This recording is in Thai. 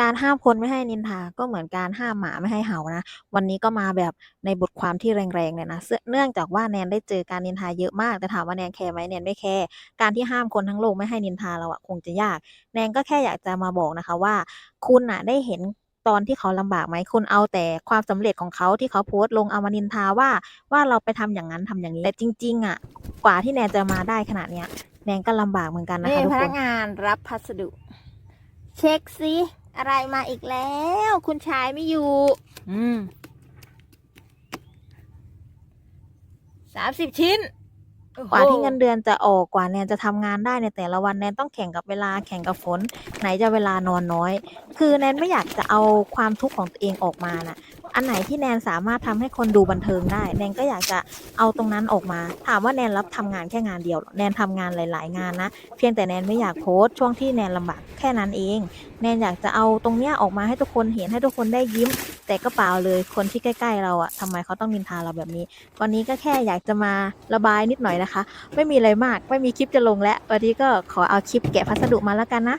การห้ามคนไม่ให้นินทาก็เหมือนการห้ามหมาไม่ให้เห่านะ วันนี้ก็มาแบบในบทความที่แรงๆเลยนะเสื้อเนื่องจากว่าแนนได้เจอการนินทาเยอะมาก แต่ถามว่าแนนแคร์ไหมแนนไม่แคร์ การที่ห้ามคนทั้งโลกไม่ให้นินทาเราอะคงจะยาก แนนก็แค่อยากจะมาบอกนะคะว่า คุณน่ะได้เห็นตอนที่เขาลำบากไหมคุณเอาแต่ความสำเร็จของเขาที่เขาโพสต์ลงเอามานินทาว่าว่าเราไปทำอย่างนั้นทำอย่างนี้แต่จริง ๆอะกว่าที่แนนจะมาได้ขนาดเนี้ยแนนก็ลำบากเหมือนกันนะนี่คะทุกพคนันกงานรับพัสดุ เช็คสิ อะไรมาอีกแล้ว คุณชายไม่อยู่ อืมสามสิบชิ้นโอ้โหกว่าที่เงินเดือนจะออกกว่าแนนจะทำงานได้ในแต่ละวันแนนต้องแข่งกับเวลาแข่งกับฝน ไหนจะเวลานอนน้อย คือแนนไม่อยากจะเอาความทุกข์ของตัวเองออกมานะ อันไหนที่แนนสามารถทำให้คนดูบันเทิงได้ แนนก็อยากจะเอาตรงนั้นออกมา ถามว่าแนนรับทำงานแค่งานเดียว แนนทำงานหลาย ๆ งานนะ เพียงแต่แนนไม่อยากโพสต์ช่วงที่แนนลำบากแค่นั้นเอง แนนอยากจะเอาตรงเนี้ยออกมาให้ทุกคนเห็นให้ทุกคนได้ยิ้ม แต่ก็เปล่าเลยคนที่ใกล้ ๆ เราอะทำไมเขาต้องนินทาเราแบบนี้ วันนี้ก็แค่อยากจะมาระบายนิดหน่อยนะคะ ไม่มีอะไรมาก ไม่มีคลิปจะลงแล้ววันนี้ก็ขอเอาคลิปแกะพัสดุมาแล้วกันนะ